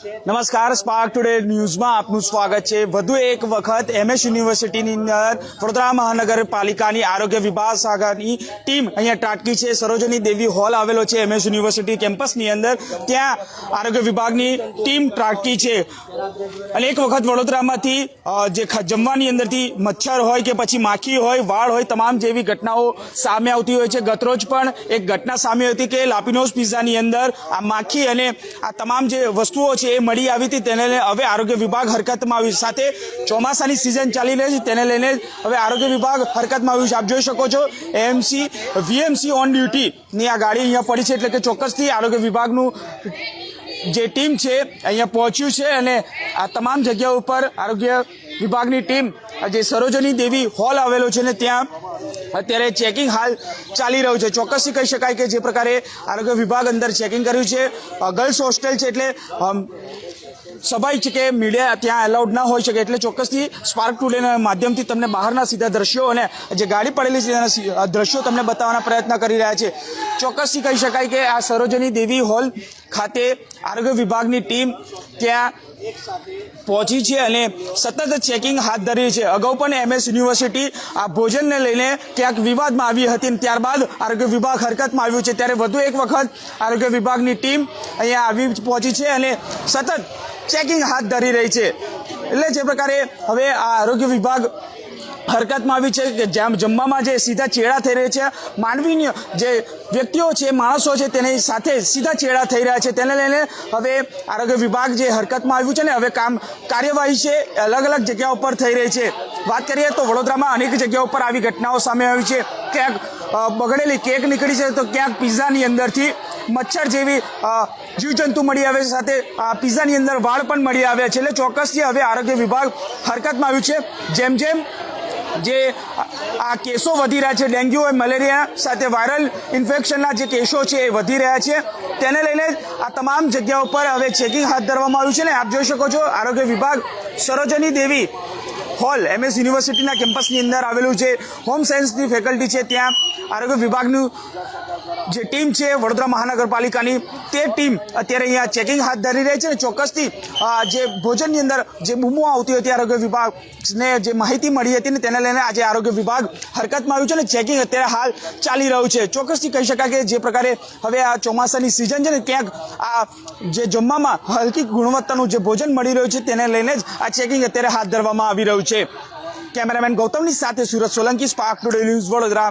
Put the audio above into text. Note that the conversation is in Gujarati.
નમસ્કાર સ્પાર્ક ટુડે ન્યૂઝમાં આપનું સ્વાગત છે. વધુ એક વખત એમએસ યુનિવર્સિટીની અંદર વડોદરા મહાનગરપાલિકાની આરોગ્ય વિભાગ શાખાની ટીમ અહીંયા ટાટકી છે. સરોજની દેવી હોલ આવેલો છે એમએસ યુનિવર્સિટી કેમ્પસની અંદર. ત્યાં આરોગ્ય વિભાગની ટીમ ટાટકી છે. અને એક વખત વડોદરામાંથી જે જમવાની અંદરથી મચ્છર હોય કે પછી માખી હોય, વાળ હોય, તમામ જેવી ઘટનાઓ સામે આવતી હોય છે. ગતરોજ પણ એક ઘટના સામે હતી કે લાપિનોઝ પિઝાની અંદર આ માખી અને આ તમામ જે વસ્તુઓ છે એ મળી આવી હતી તેને લઈને હવે આરોગ્ય વિભાગ હરકતમાં આવ્યું સાથે ચોમાસાની સિઝન ચાલી રહી છે, તેને લઈને હવે આરોગ્ય વિભાગ હરકતમાં આવ્યું છે. આપ જોઈ શકો છો એએમસી વીએમસી ઓન ડ્યુટીની આ ગાડી અહીંયા પડી છે, એટલે કે ચોક્કસથી આરોગ્ય વિભાગનું જે ટીમ છે, અહીંયા પહોંચ્યું છે અને આ તમામ જગ્યા ઉપર આરોગ્ય વિભાગની ટીમ જે સરોજની દેવી હોલ આવેલો છે ને ત્યાં અત્યારે ચેકિંગ હાલ ચાલી રહ્યું છે. ચોક્કસથી કહી શકાય કે જે પ્રકારે આરોગ્ય વિભાગ અંદર ચેકિંગ કર્યું છે. ગર્લ્સ હોસ્ટેલ છે એટલે સ્વાભાવિક છે કે મીડિયા ત્યાં એલાઉડ ના હોઈ શકે એટલે ચોક્કસથી સ્પાર્ક ટુડેના માધ્યમથી તમને બહારના સીધા દ્રશ્યો અને જે ગાડી પડેલી છે દ્રશ્યો તમને બતાવવાના પ્રયત્ન કરી રહ્યા છે. ચોક્કસથી કહી શકાય કે આ સરોજની દેવી હોલ ખાતે આરોગ્ય વિભાગની ટીમ ત્યાં પહોંચી છે અને સતત ચેકિંગ હાથ ધરી છે. અગાઉ પણ એમએસ યુનિવર્સિટી આ ભોજનને લઈને ક્યાંક વિવાદમાં આવી હતી અને ત્યારબાદ આરોગ્ય વિભાગ હરકતમાં આવ્યું છે. ત્યારે વધુ એક વખત આરોગ્ય વિભાગની ટીમ અહીંયા આવી પહોંચી છે અને સતત ચેકિંગ હાથ ધરી રહી છે. એટલે જે પ્રકારે હવે આ આરોગ્ય વિભાગ હરકતમાં આવી છે કે જેમ જમવામાં જે સીધા ચેડા થઈ રહ્યા છે, માનવીય જે વ્યક્તિઓ છે, માણસો છે, તેની સાથે સીધા ચેડા થઈ રહ્યા છે. તેને લઈને હવે આરોગ્ય વિભાગ જે હરકતમાં આવ્યું છે ને, હવે કામ કાર્યવાહી છે, અલગ અલગ જગ્યા ઉપર થઈ રહી છે. વાત કરીએ તો વડોદરામાં અનેક જગ્યાઓ પર આવી ઘટનાઓ સામે આવી છે. ક્યાંક બગડેલી કેક નીકળી છે, તો ક્યાંક પિઝાની અંદરથી મચ્છર જેવી જીવજંતુ મળી આવે છે, સાથે પિઝાની અંદર વાળ પણ મળી આવ્યા છે. એટલે ચોક્કસથી હવે આરોગ્ય વિભાગ હરકતમાં આવ્યું છે. જેમ જેમ જે આ કેસો વધી રહ્યા છે, ડેન્ગ્યુ અને મલેરિયા સાથે વાયરલ ઇન્ફેક્શનના જે કેસો છે એ વધી રહ્યા છે. તેને લઈને આ તમામ જગ્યાઓ પર હવે ચેકિંગ હાથ ધરવામાં આવ્યું છે ને આપ જોઈ શકો છો, આરોગ્ય વિભાગ સરોજની દેવી હોલ, એમએસ યુનિવર્સિટીના કેમ્પસની અંદર આવેલું છે હોમ સાયન્સની ફેકલ્ટી છે, ત્યાં આરોગ્ય વિભાગનું જે ટીમ છે, વડોદરા મહાનગરપાલિકાની, તે ટીમ અત્યારે અહીંયા ચેકિંગ હાથ ધરી રહી છે અને ચોક્કસથી જે ભોજનની અંદર જે બૂમો આવતી હતી આરોગ્ય વિભાગને જે માહિતી મળી હતી ને તેને લઈને આજે આરોગ્ય વિભાગ હરકતમાં આવ્યું છે અને ચેકિંગ અત્યારે હાલ ચાલી રહ્યું છે. ચોક્કસથી કહી શકાય કે જે પ્રકારે હવે આ ચોમાસાની સિઝન છે ને ક્યાંક આ જે જમવામાં હલકી ગુણવત્તાનું જે ભોજન મળી રહ્યું છે તેને લઈને જ આ ચેકિંગ અત્યારે હાથ ધરવામાં આવી રહ્યું છે. કેમેરામેન ગૌતમની સાથે Surat Solanki spark today news Vadodara.